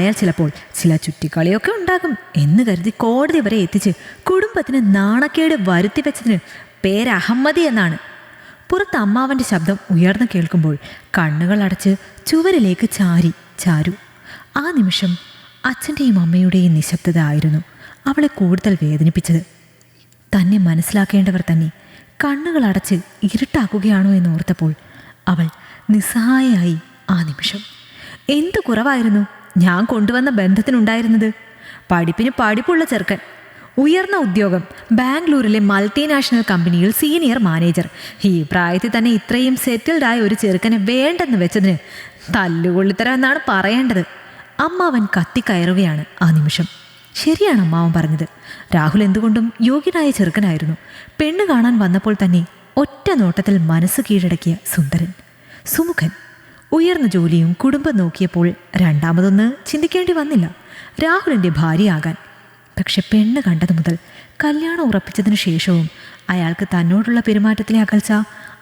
ആയാൽ ചിലപ്പോൾ ചില ചുറ്റിക്കളിയൊക്കെ ഉണ്ടാകും എന്ന് കരുതി കോടതി വരെ എത്തിച്ച് കുടുംബത്തിന് നാണക്കേട് വരുത്തി വെച്ചതിന് പേര് അഹമ്മദി എന്നാണ്. പുറത്ത് അമ്മാവന്റെ ശബ്ദം ഉയർന്നു കേൾക്കുമ്പോൾ കണ്ണുകൾ അടച്ച് ചുവരിലേക്ക് ചാരി ചാരു. ആ നിമിഷം അച്ഛന്റെയും അമ്മയുടെയും നിശബ്ദത ആയിരുന്നു അവളെ കൂടുതൽ വേദനിപ്പിച്ചത്. തന്നെ മനസ്സിലാക്കേണ്ടവർ തന്നെ കണ്ണുകൾ അടച്ച് ഇരുട്ടാക്കുകയാണോ എന്ന് ഓർത്തപ്പോൾ അവൾ നിസ്സഹായായി ആ നിമിഷം. എന്ത് കുറവായിരുന്നു? ഞാൻ കൊണ്ടുവന്ന ബന്ധത്തിനുണ്ടായിരുന്നത്? പഠിപ്പിന് പഠിപ്പുള്ള ചെറുക്കൻ. ഉയർന്ന ഉദ്യോഗം ബാംഗ്ലൂരിലെ മൾട്ടിനാഷണൽ കമ്പനിയിൽ സീനിയർ മാനേജർ. ഈ പ്രായത്തിൽ തന്നെ ഇത്രയും സെറ്റിൽഡ് ആയ ഒരു ചെറുക്കനെ വേണ്ടെന്ന് വെച്ചതിന് തല്ലുകൊള്ളിത്തരം എന്നാണ് പറയേണ്ടത് അമ്മാവൻ കത്തിക്കയറുകയാണ് ആ നിമിഷം. ശരിയാണ് അമ്മാവൻ പറഞ്ഞത്. രാഹുൽ എന്തുകൊണ്ടും യോഗ്യനായ ചെറുക്കനായിരുന്നു. പെണ്ണ് കാണാൻ വന്നപ്പോൾ തന്നെ ഒറ്റ നോട്ടത്തിൽ മനസ്സ് കീഴടക്കിയ സുന്ദരൻ. സുമുഖൻ. ഉയർന്ന ജോലിയും കുടുംബം നോക്കിയപ്പോൾ രണ്ടാമതൊന്ന് ചിന്തിക്കേണ്ടി വന്നില്ല. രാഹുലിന്റെ ഭാര്യയാകാൻ. പക്ഷെ പെണ്ണ് കണ്ടതു മുതൽ കല്യാണം ഉറപ്പിച്ചതിന് ശേഷവും അയാൾക്ക് തന്നോടുള്ള പെരുമാറ്റത്തിലെ അകൽച്ച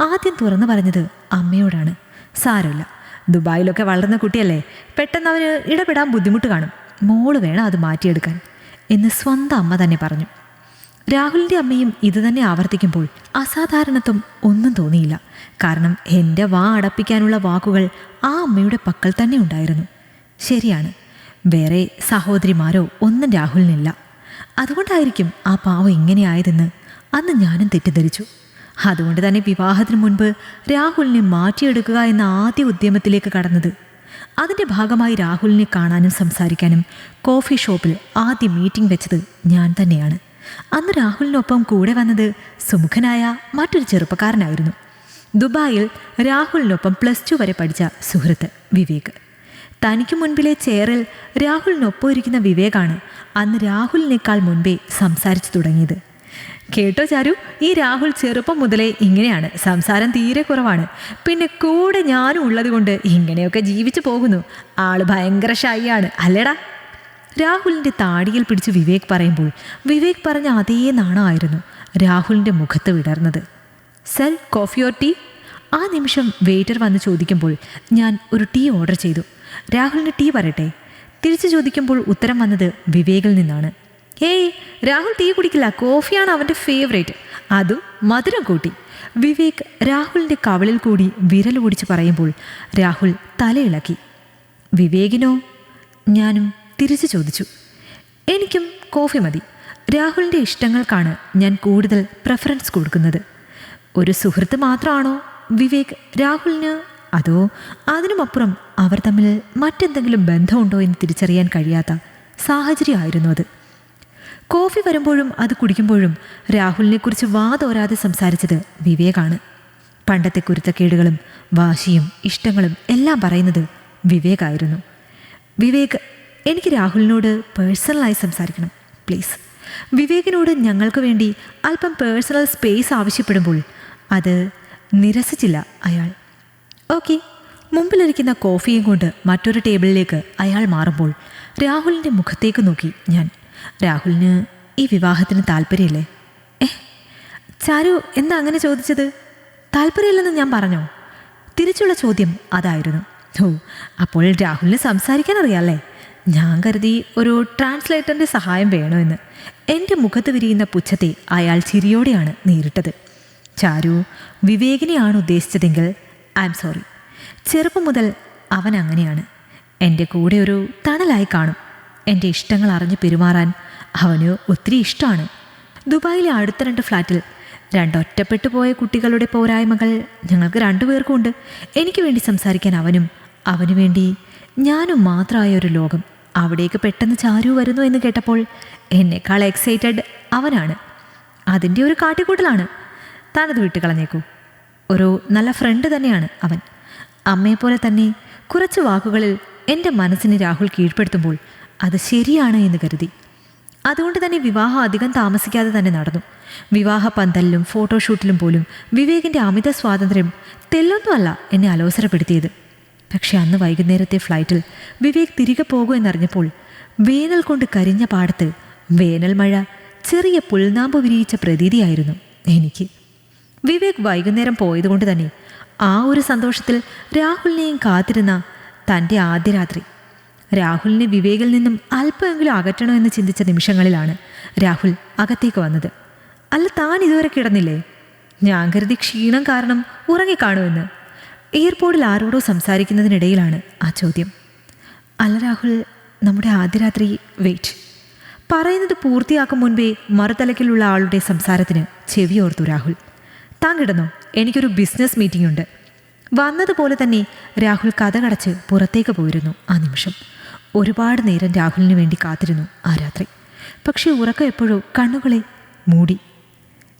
ആദ്യം തുറന്നു പറഞ്ഞത് അമ്മയോടാണ്. സാരമില്ല. ദുബായിലൊക്കെ വളർന്ന കുട്ടിയല്ലേ. പെട്ടെന്ന് അവന് ഇടപെടാൻ ബുദ്ധിമുട്ട് കാണും. മോൾ വേണം അത് മാറ്റിയെടുക്കാൻ. എന്ന് സ്വന്തം അമ്മ തന്നെ പറഞ്ഞു. രാഹുലിന്റെ അമ്മയും ഇതുതന്നെ ആവർത്തിക്കുമ്പോൾ അസാധാരണത്വം ഒന്നും തോന്നിയില്ല. കാരണം എന്റെ വാ അടപ്പിക്കാനുള്ള വാക്കുകൾ ആ അമ്മയുടെ പക്കൽ തന്നെ ഉണ്ടായിരുന്നു. ശരിയാണ്. വേറെ സഹോദരിമാരോ ഒന്നും രാഹുലിനില്ല. അതുകൊണ്ടായിരിക്കും ആ പാവം ഇങ്ങനെയായതെന്ന് അന്ന് ഞാനും തെറ്റിദ്ധരിച്ചു. അതുകൊണ്ട് തന്നെ വിവാഹത്തിന് മുൻപ് രാഹുലിനെ മാറ്റിയെടുക്കുക എന്ന ആദ്യ ഉദ്യമത്തിലേക്ക് കടന്നത്. അതിന്റെ ഭാഗമായി രാഹുലിനെ കാണാനും സംസാരിക്കാനും കോഫി ഷോപ്പിൽ ആദ്യ മീറ്റിംഗ് വെച്ചത് ഞാൻ തന്നെയാണ്. അന്ന് രാഹുലിനൊപ്പം കൂടെ വന്നത് സുമുഖനായ മറ്റൊരു ചെറുപ്പക്കാരനായിരുന്നു. ദുബായിൽ രാഹുലിനൊപ്പം പ്ലസ് ടു വരെ പഠിച്ച സുഹൃത്ത് വിവേക്. തനിക്ക് മുൻപിലെ ചെയറിൽ രാഹുലിനൊപ്പം ഇരിക്കുന്ന വിവേകാണ് അന്ന് രാഹുലിനേക്കാൾ മുൻപേ സംസാരിച്ചു തുടങ്ങിയത്. കേട്ടോ ചാരു? ഈ രാഹുൽ ചെറുപ്പം മുതലേ ഇങ്ങനെയാണ്. സംസാരം തീരെ കുറവാണ്. പിന്നെ കൂടെ ഞാനും ഉള്ളത് കൊണ്ട് ഇങ്ങനെയൊക്കെ ജീവിച്ചു പോകുന്നു. ആൾ ഭയങ്കര ഷൈയാണ് അല്ലേടാ? രാഹുലിന്റെ താടിയിൽ പിടിച്ച് വിവേക് പറയുമ്പോൾ വിവേക് പറഞ്ഞ അതേ നാണമായിരുന്നു രാഹുലിന്റെ മുഖത്ത് വിടർന്നത്. സെൽ കോഫി ഓർ ടീ ആ നിമിഷം വെയിറ്റർ വന്ന് ചോദിക്കുമ്പോൾ ഞാൻ ഒരു ടീ ഓർഡർ ചെയ്തു. രാഹുലിന് ടീ പറയട്ടെ തിരിച്ചു ചോദിക്കുമ്പോൾ ഉത്തരം വന്നത് വിവേകിൽ നിന്നാണ്. ഏയ് രാഹുൽ ടീ കുടിക്കില്ല. കോഫിയാണ് അവന്റെ ഫേവറേറ്റ് അതും മധുരം കൂട്ടി. വിവേക് രാഹുലിന്റെ കവളിൽ കൂടി വിരൽ ഓടിച്ച് പറയുമ്പോൾ രാഹുൽ തലയിളക്കി. വിവേകിനോ? ഞാനും. തിരിച്ചു ചോദിച്ചു. എനിക്കും കോഫി മതി. രാഹുലിന്റെ ഇഷ്ടങ്ങൾക്കാണ് ഞാൻ കൂടുതൽ പ്രഫറൻസ് കൊടുക്കുന്നത്. ഒരു സുഹൃത്ത് മാത്രമാണോ വിവേക് രാഹുലിന്? അതോ അതിനുമപ്പുറം അവർ തമ്മിൽ മറ്റെന്തെങ്കിലും ബന്ധമുണ്ടോ എന്ന് തിരിച്ചറിയാൻ കഴിയാത്ത സാഹചര്യമായിരുന്നു അത്. കോഫി വരുമ്പോഴും അത് കുടിക്കുമ്പോഴും രാഹുലിനെക്കുറിച്ച് വാതോരാതെ സംസാരിച്ചത് വിവേകാണ്. പണ്ടത്തെ കുരുത്തക്കേടുകളും വാശിയും ഇഷ്ടങ്ങളും എല്ലാം പറയുന്നത് വിവേകായിരുന്നു. വിവേക് എനിക്ക് രാഹുലിനോട് പേഴ്സണലായി സംസാരിക്കണം പ്ലീസ് വിവേകിനോട് ഞങ്ങൾക്ക് വേണ്ടി അല്പം പേഴ്സണൽ സ്പേസ് ആവശ്യപ്പെടുമ്പോൾ അത് നിരസിച്ചില്ല അയാൾ. ഓക്കെ മുമ്പിലിരിക്കുന്ന കോഫിയും കൊണ്ട് മറ്റൊരു ടേബിളിലേക്ക് അയാൾ മാറുമ്പോൾ രാഹുലിന്റെ മുഖത്തേക്ക് നോക്കി ഞാൻ. രാഹുലിന് ഈ വിവാഹത്തിന് താല്പര്യമില്ലേ? ഏ ചാരു എന്താ അങ്ങനെ ചോദിച്ചത്? താല്പര്യമില്ലെന്ന് ഞാൻ പറഞ്ഞോ? തിരിച്ചുള്ള ചോദ്യം അതായിരുന്നു. ഓ അപ്പോൾ രാഹുലിന് സംസാരിക്കാൻ അറിയാമല്ലേ ഞാൻ കരുതി ഒരു ട്രാൻസ്ലേറ്ററിന്റെ സഹായം വേണമെന്ന്. എന്റെ മുഖത്ത് വിരിയുന്ന പുച്ഛത്തെ അയാൾ ചിരിയോടെയാണ് നേരിട്ടത്. ചാരു വിവേകിനെയാണ് ഉദ്ദേശിച്ചതെങ്കിൽ ഐ എം സോറി ചെറുപ്പം മുതൽ അവൻ അങ്ങനെയാണ്. എന്റെ കൂടെ ഒരു തണലായി കാണും. എന്റെ ഇഷ്ടങ്ങൾ അറിഞ്ഞ് പെരുമാറാൻ അവന് ഒത്തിരി ഇഷ്ടമാണ്. ദുബായിലെ അടുത്ത രണ്ട് ഫ്ലാറ്റിൽ രണ്ടൊറ്റപ്പെട്ടു പോയ കുട്ടികളുടെ പോരായ്മകൾ ഞങ്ങൾക്ക് രണ്ടുപേർക്കും ഉണ്ട് എനിക്ക് വേണ്ടി സംസാരിക്കാൻ അവനും അവനു വേണ്ടി ഞാനും മാത്രമായ ഒരു ലോകം അവിടേക്ക് പെട്ടെന്ന് ചാരു വരുന്നു എന്ന് കേട്ടപ്പോൾ എന്നെക്കാൾ എക്സൈറ്റഡ് അവനാണ്. അതിന്റെ ഒരു കാട്ടിക്കൂട്ടലാണ്. താനത് വിട്ടുകളഞ്ഞേക്കൂ ഒരു നല്ല ഫ്രണ്ട് തന്നെയാണ് അവൻ. അമ്മയെപ്പോലെ തന്നെ കുറച്ച് വാക്കുകളിൽ എന്റെ മനസ്സിനെ രാഹുൽ കീഴ്പ്പെടുത്തുമ്പോൾ അത് ശരിയാണ് എന്ന് കരുതി. അതുകൊണ്ട് തന്നെ വിവാഹം അധികം താമസിക്കാതെ തന്നെ നടന്നു. വിവാഹ പന്തലിലും ഫോട്ടോഷൂട്ടിലും പോലും വിവേകിന്റെ അമിത സ്വാതന്ത്ര്യം തെല്ലൊന്നുമല്ല എന്നെ അലോസരപ്പെടുത്തിയത്. പക്ഷെ അന്ന് വൈകുന്നേരത്തെ ഫ്ലൈറ്റിൽ വിവേക് തിരികെ പോകുമെന്നറിഞ്ഞപ്പോൾ വേനൽ കൊണ്ട് കരിഞ്ഞ പാടത്ത് വേനൽ മഴ ചെറിയ പുൽനാമ്പ് വിരിയിച്ച പ്രതീതിയായിരുന്നു എനിക്ക്. വിവേക് വൈകുന്നേരം പോയതുകൊണ്ട് തന്നെ ആ ഒരു സന്തോഷത്തിൽ രാഹുലിനെയും കാത്തിരുന്ന തന്റെ ആദ്യ രാത്രി. രാഹുലിനെ വിവേകിൽ നിന്നും അല്പമെങ്കിലും അകറ്റണമെന്ന് ചിന്തിച്ച നിമിഷങ്ങളിലാണ് രാഹുൽ അകത്തേക്ക് വന്നത്. അല്ല താൻ ഇതുവരെ കിടന്നില്ലേ? ഞാൻ കരുതി ക്ഷീണം കാരണം ഉറങ്ങിക്കാണുമെന്ന്. എയർപോർട്ടിൽ ആരോടോ സംസാരിക്കുന്നതിനിടയിലാണ് ആ ചോദ്യം. അല്ല രാഹുൽ നമ്മുടെ ആദ്യ രാത്രി വെയിറ്റ്. പറയുന്നത് പൂർത്തിയാക്കും മുൻപേ മറുതലക്കിലുള്ള ആളുടെ സംസാരത്തിന് ചെവിയോർത്തു രാഹുൽ. താൻ കിടന്നോ? എനിക്കൊരു ബിസിനസ് മീറ്റിംഗ് ഉണ്ട്. വന്നതുപോലെ തന്നെ രാഹുൽ കഥ കഥകടച്ച് പുറത്തേക്ക് പോയിരുന്നു ആ നിമിഷം. ഒരുപാട് നേരം രാഹുലിന് വേണ്ടി കാത്തിരുന്നു ആ രാത്രി. പക്ഷേ ഉറക്കം എപ്പോഴോ കണ്ണുകളെ മൂടി.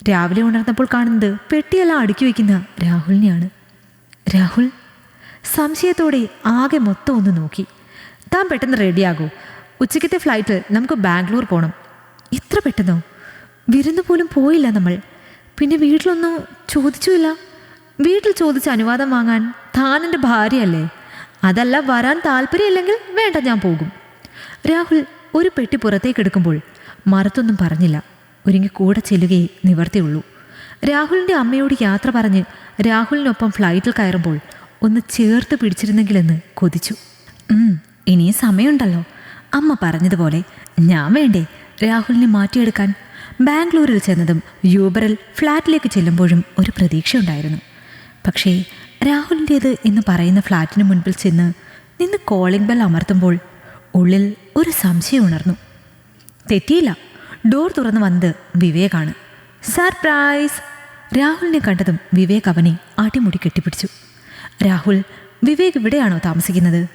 രാവിലെ ഉണർന്നപ്പോൾ കാണുന്നത് പെട്ടിയെല്ലാം അടുക്കി വയ്ക്കുന്ന രാഹുലിനെയാണ്. രാഹുൽ സംശയത്തോടെ ആകെ മൊത്തം ഒന്ന് നോക്കി. താൻ പെട്ടെന്ന് റെഡിയാകൂ. ഉച്ചയ്ക്കത്തെ ഫ്ലൈറ്റിൽ നമുക്ക് ബാംഗ്ലൂർ പോകണം ഇത്ര പെട്ടെന്നോ? വിരുന്ന് പോലും പോയില്ല നമ്മൾ. പിന്നെ വീട്ടിലൊന്നും ചോദിച്ചുമില്ല. വീട്ടിൽ ചോദിച്ച അനുവാദം വാങ്ങാൻ താൻ എന്റെ ഭാര്യയല്ലേ? അതല്ല വരാൻ താല്പര്യമില്ലെങ്കിൽ വേണ്ട ഞാൻ പോകും. രാഹുൽ ഒരു പെട്ടി പുറത്തേക്ക് എടുക്കുമ്പോൾ മറത്തൊന്നും പറഞ്ഞില്ല. ഒരുങ്ങി കൂടെ ചെല്ലുകയേ നിവർത്തിയുള്ളൂ. രാഹുലിന്റെ അമ്മയോട് യാത്ര പറഞ്ഞ് രാഹുലിനൊപ്പം ഫ്ലൈറ്റിൽ കയറുമ്പോൾ ഒന്ന് ചേർത്ത് പിടിച്ചിരുന്നെങ്കിലെന്ന് കൊതിച്ചു. ഇനിയും സമയമുണ്ടല്ലോ. അമ്മ പറഞ്ഞതുപോലെ ഞാൻ വേണ്ടേ രാഹുലിനെ മാറ്റിയെടുക്കാൻ? ബാംഗ്ലൂരിൽ ചെന്നതും യൂബറിൽ ഫ്ലാറ്റിലേക്ക് ചെല്ലുമ്പോഴും ഒരു പ്രതീക്ഷയുണ്ടായിരുന്നു. പക്ഷേ രാഹുലിന്റേത് എന്ന് പറയുന്ന ഫ്ലാറ്റിന് മുൻപിൽ ചെന്ന് നിന്ന് കോളിംഗ് ബെൽ അമർത്തുമ്പോൾ ഉള്ളിൽ ഒരു സംശയം ഉണർന്നു. തെറ്റിയില്ല. ഡോർ തുറന്നു വന്നത് വിവേകാണ്. സർപ്രൈസ് രാഹുലിനെ കണ്ടതും വിവേക് അവനെ ആട്ടിമുടി കെട്ടിപ്പിടിച്ചു. രാഹുൽ വിവേക് ഇവിടെയാണോ താമസിക്കുന്നത്?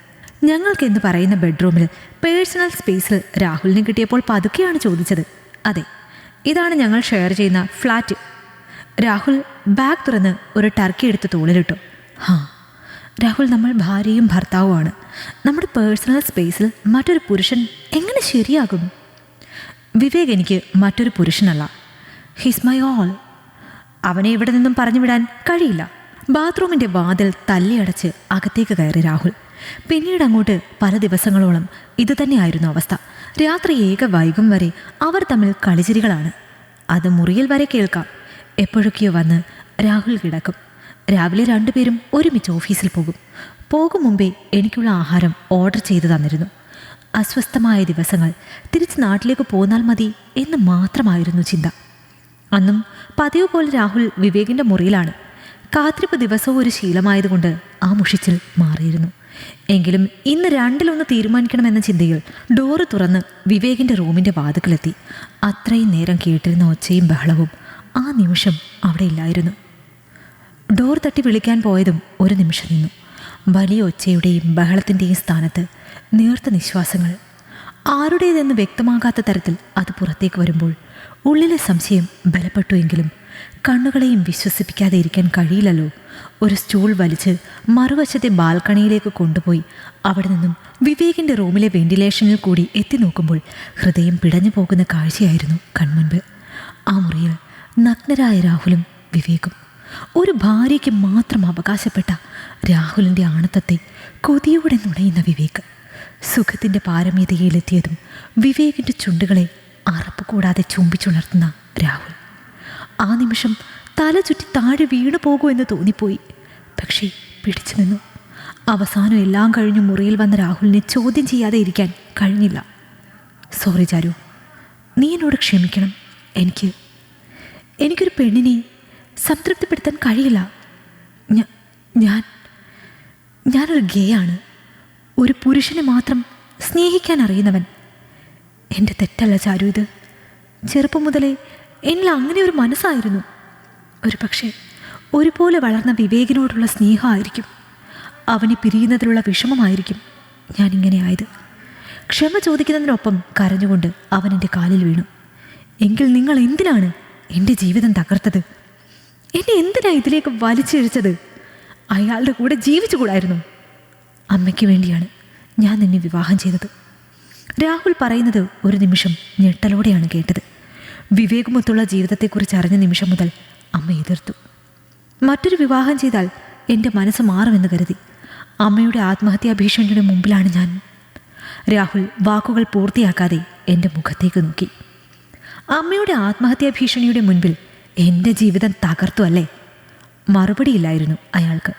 ഞങ്ങൾക്ക് എന്ന് പറയുന്ന ബെഡ്റൂമിൽ പേഴ്സണൽ സ്പേസിൽ രാഹുലിനെ കിട്ടിയപ്പോൾ പതുക്കെയാണ് ചോദിച്ചത്. അതെ ഇതാണ് ഞങ്ങൾ ഷെയർ ചെയ്യുന്ന ഫ്ലാറ്റ്. രാഹുൽ ബാഗ് തുറന്ന് ഒരു ടർക്കി എടുത്ത് തോളിലിട്ടു. ഹാ രാഹുൽ നമ്മൾ ഭാര്യയും ഭർത്താവുമാണ്. നമ്മുടെ പേഴ്സണൽ സ്പേസിൽ മറ്റൊരു പുരുഷൻ എങ്ങനെ ശരിയാകും? വിവേക് എനിക്ക് മറ്റൊരു പുരുഷനല്ല. ഹിസ് മൈ ഓൾ അവനെ ഇവിടെ നിന്നും പറഞ്ഞു വിടാൻ കഴിയില്ല. ബാത്റൂമിന്റെ വാതിൽ തല്ലിയടച്ച് അകത്തേക്ക് കയറി രാഹുൽ. പിന്നീട് അങ്ങോട്ട് പല ദിവസങ്ങളോളം ഇതുതന്നെയായിരുന്നു അവസ്ഥ. രാത്രി ഏക വൈകും വരെ അവർ തമ്മിൽ കളിചിരികളാണ്. അത് മുറിയിൽ വരെ കേൾക്കാം. എപ്പോഴൊക്കെയോ വന്ന് രാഹുൽ കിടക്കും. രാവിലെ രണ്ടുപേരും ഒരുമിച്ച് ഓഫീസിൽ പോകും. പോകും മുമ്പേ എനിക്കുള്ള ആഹാരം ഓർഡർ ചെയ്തു തന്നിരുന്നു. അസ്വസ്ഥമായ ദിവസങ്ങൾ. തിരിച്ച് നാട്ടിലേക്ക് പോന്നാൽ മതി എന്ന് മാത്രമായിരുന്നു ചിന്ത. അന്നും പതിവ് പോലെ രാഹുൽ വിവേകിന്റെ മുറിയിലാണ്. കാത്തിരിപ്പ് ദിവസവും ഒരു ശീലമായതുകൊണ്ട് ആ മുഷിച്ചിൽ മാറിയിരുന്നു. എങ്കിലും ഇന്ന് രണ്ടിലൊന്ന് തീരുമാനിക്കണമെന്ന ചിന്തയിൽ ഡോറ് തുറന്ന് വിവേകിന്റെ റൂമിന്റെ വാതുക്കലെത്തി. അത്രയും നേരം കേട്ടിരുന്ന ഒച്ചയും ബഹളവും ആ നിമിഷം അവിടെ ഇല്ലായിരുന്നു. ഡോർ തട്ടി വിളിക്കാൻ പോയതും ഒരു നിമിഷം നിന്നു. വലിയ ഒച്ചയുടെയും ബഹളത്തിന്റെയും സ്ഥാനത്ത് നേർത്ത നിശ്വാസങ്ങൾ ആരുടേതെന്ന് വ്യക്തമാകാത്ത തരത്തിൽ അത് പുറത്തേക്ക് വരുമ്പോൾ ഉള്ളിലെ സംശയം ബലപ്പെട്ടുവെങ്കിലും കണ്ണുകളെയും വിശ്വസിപ്പിക്കാതെ ഇരിക്കാൻ കഴിയില്ലല്ലോ. ഒരു സ്റ്റൂൾ വലിച്ച് മറുവശത്തെ ബാൽക്കണിയിലേക്ക് കൊണ്ടുപോയി അവിടെ നിന്നും വിവേകിന്റെ റൂമിലെ വെന്റിലേഷനിൽ കൂടി എത്തി നോക്കുമ്പോൾ ഹൃദയം പിടഞ്ഞു പോകുന്ന കാഴ്ചയായിരുന്നു കൺമുൻപ്. ആ മുറിയിൽ നഗ്നരായ രാഹുലും വിവേകും. ഒരു ഭാര്യയ്ക്ക് മാത്രം അവകാശപ്പെട്ട രാഹുലിന്റെ ആണത്തത്തെ കൊതിയോടെ നുണയുന്ന വിവേക്. സുഖത്തിന്റെ പാരമ്യതയിലെത്തിയതും വിവേകിന്റെ ചുണ്ടുകളെ അറപ്പ് കൂടാതെ ചുംബിച്ചുണർത്തുന്ന രാഹുൽ. ആ നിമിഷം തല ചുറ്റി താഴെ വീണു പോകുമെന്ന് തോന്നിപ്പോയി. പക്ഷേ പിടിച്ചു നിന്നു. അവസാനം എല്ലാം കഴിഞ്ഞു മുറിയിൽ വന്ന രാഹുലിനെ ചോദ്യം ചെയ്യാതെ ഇരിക്കാൻ കഴിഞ്ഞില്ല. സോറി ചാരു നീ എന്നോട് ക്ഷമിക്കണം. എനിക്ക് എനിക്കൊരു പെണ്ണിനെ സംതൃപ്തിപ്പെടുത്താൻ കഴിയില്ല. ഞാൻ ഞാനൊരു ഗേ ആണ് ഒരു പുരുഷനെ മാത്രം സ്നേഹിക്കാൻ അറിയുന്നവൻ. എന്റെ തെറ്റല്ല ചാരു ഇത്. ചെറുപ്പം മുതലേ എന്നിൽ അങ്ങനെ ഒരു മനസ്സായിരുന്നു. ഒരു പക്ഷേ ഒരുപോലെ വളർന്ന വിവേകിനോടുള്ള സ്നേഹമായിരിക്കും. അവനെ പിരിയുന്നതിലുള്ള വിഷമമായിരിക്കും ഞാനിങ്ങനെ ആയത്. ക്ഷമ ചോദിക്കുന്നതിനൊപ്പം കരഞ്ഞുകൊണ്ട് അവൻ എന്റെ കാലിൽ വീണു. എങ്കിൽ നിങ്ങൾ എന്തിനാണ് എന്റെ ജീവിതം തകർത്തത്? എന്നെ എന്തിനാണ് ഇതിലേക്ക് വലിച്ചിഴച്ചത്? അയാളുടെ കൂടെ ജീവിച്ചുകൂടായിരുന്നു. അമ്മയ്ക്ക് വേണ്ടിയാണ് ഞാൻ നിന്നെ വിവാഹം ചെയ്തത്. രാഹുൽ പറയുന്നത് ഒരു നിമിഷം ഞെട്ടലോടെയാണ് കേട്ടത്. വിവേകമൊത്തുള്ള ജീവിതത്തെക്കുറിച്ച് അറിഞ്ഞ നിമിഷം മുതൽ അമ്മ എതിർത്തു. മറ്റൊരു വിവാഹം ചെയ്താൽ എന്റെ മനസ്സ് മാറുമെന്ന് കരുതി. അമ്മയുടെ ആത്മഹത്യാ ഭീഷണിയുടെ മുമ്പിലാണ് ഞാൻ. രാഹുൽ വാക്കുകൾ പൂർത്തിയാക്കാതെ എന്റെ മുഖത്തേക്ക് നോക്കി. അമ്മയുടെ ആത്മഹത്യാ ഭീഷണിയുടെ മുൻപിൽ എന്റെ ജീവിതം തകർത്തു അല്ലേ? മറുപടിയില്ലായിരുന്നു അയാൾക്ക്.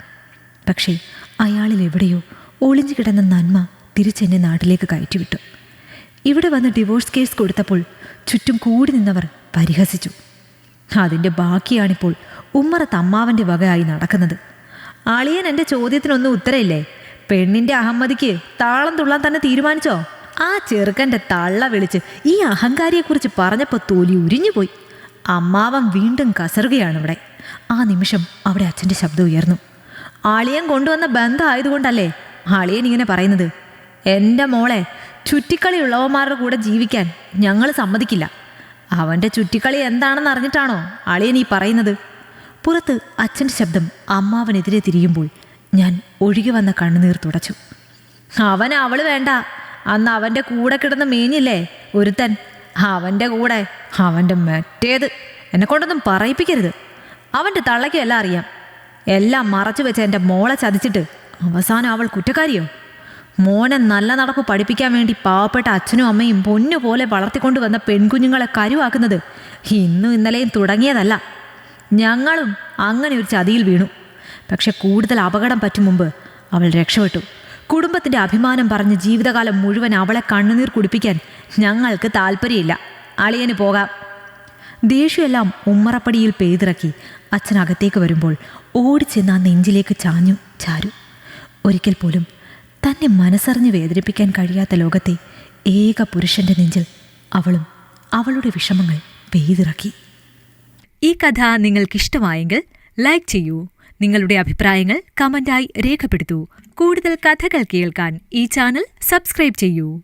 പക്ഷേ അയാളിൽ എവിടെയോ ഒളിഞ്ഞു കിടന്ന നന്മ തിരിച്ചെന്നെ നാട്ടിലേക്ക് കയറ്റിവിട്ടു. ഇവിടെ വന്ന് ഡിവോഴ്സ് കേസ് കൊടുത്തപ്പോൾ ചുറ്റും കൂടി നിന്നവർ പരിഹസിച്ചു. അതിന്റെ ബാക്കിയാണിപ്പോൾ ഉമ്മറ തമ്മാവന്റെ വകയായി നടക്കുന്നത്. അളിയൻ എന്റെ ചോദ്യത്തിനൊന്നും ഉത്തരമില്ലേ? പെണ്ണിന്റെ അഹമ്മദിക്ക് താളം തുള്ളാൻ തന്നെ തീരുമാനിച്ചോ? ആ ചെറുക്കന്റെ തള്ള വിളിച്ച് ഈ അഹങ്കാരിയെക്കുറിച്ച് പറഞ്ഞപ്പോൾ തൊലി ഉരിഞ്ഞുപോയി. അമ്മാവൻ വീണ്ടും കസറുകയാണ് ഇവിടെ ആ നിമിഷം അവിടെ അച്ഛന്റെ ശബ്ദം ഉയർന്നു. ആളിയൻ കൊണ്ടുവന്ന ബന്ധമായതുകൊണ്ടല്ലേ ആളിയൻ ഇങ്ങനെ പറയുന്നത്. എന്റെ മോളെ ചുറ്റിക്കളിയുള്ളവന്മാരുടെ കൂടെ ജീവിക്കാൻ ഞങ്ങൾ സമ്മതിക്കില്ല. അവന്റെ ചുറ്റിക്കളി എന്താണെന്ന് അറിഞ്ഞിട്ടാണോ അളിയൻ ഈ പറയുന്നത്? പുറത്ത് അച്ഛന്റെ ശബ്ദം അമ്മാവനെതിരെ തിരിയുമ്പോൾ ഞാൻ ഒഴുകി വന്ന കണ്ണുനീർ തുടച്ചു. അവൻ അവൾ വേണ്ട. അന്ന് അവന്റെ കൂടെ കിടന്ന് മേഞ്ഞില്ലേ ഒരുത്തൻ? അവന്റെ കൂടെ. അവന്റെ മറ്റേത്. എന്നെ കൊണ്ടൊന്നും പറയിപ്പിക്കരുത്. അവന്റെ തള്ളയ്ക്കും എല്ലാം അറിയാം. എല്ലാം മറച്ചു വെച്ച് എന്റെ മോളെ ചതിച്ചിട്ട് അവസാനം അവൾ കുറ്റക്കാരിയോ? മോനെ നല്ല നടപ്പ് പഠിപ്പിക്കാൻ വേണ്ടി പാവപ്പെട്ട അച്ഛനും അമ്മയും പൊന്നു പോലെ വളർത്തിക്കൊണ്ടു വന്ന പെൺകുഞ്ഞുങ്ങളെ കരുവാക്കുന്നത് ഇന്നും ഇന്നലെയും തുടങ്ങിയതല്ല. ഞങ്ങളും അങ്ങനെ ഒരു ചതിയിൽ വീണു. പക്ഷെ കൂടുതൽ അപകടം പറ്റും മുമ്പ് അവൾ രക്ഷപ്പെട്ടു. കുടുംബത്തിന്റെ അഭിമാനം പറഞ്ഞ് ജീവിതകാലം മുഴുവൻ അവളെ കണ്ണുനീർ കുടിപ്പിക്കാൻ ഞങ്ങൾക്ക് താല്പര്യമില്ല. അളിയന് പോകാം. ദേഷ്യമെല്ലാം ഉമ്മറപ്പടിയിൽ പെയ്തിറക്കി അച്ഛനകത്തേക്ക് വരുമ്പോൾ ഓടിച്ചെന്ന് ആ നെഞ്ചിലേക്ക് ചാഞ്ഞു ചാരു. ഒരിക്കൽ പോലും തന്നെ മനസ്സറിഞ്ഞ് വേദനിപ്പിക്കാൻ കഴിയാത്ത ലോകത്തെ ഏക പുരുഷന്റെ നെഞ്ചിൽ അവളും അവളുടെ വിഷമങ്ങൾ പെയ്തിറക്കി. ഈ കഥ നിങ്ങൾക്കിഷ്ടമായെങ്കിൽ ലൈക്ക് ചെയ്യൂ. നിങ്ങളുടെ അഭിപ്രായങ്ങൾ കമന്റായി രേഖപ്പെടുത്തൂ. കൂടുതൽ കഥകൾ കേൾക്കാൻ ഈ ചാനൽ സബ്സ്ക്രൈബ് ചെയ്യൂ.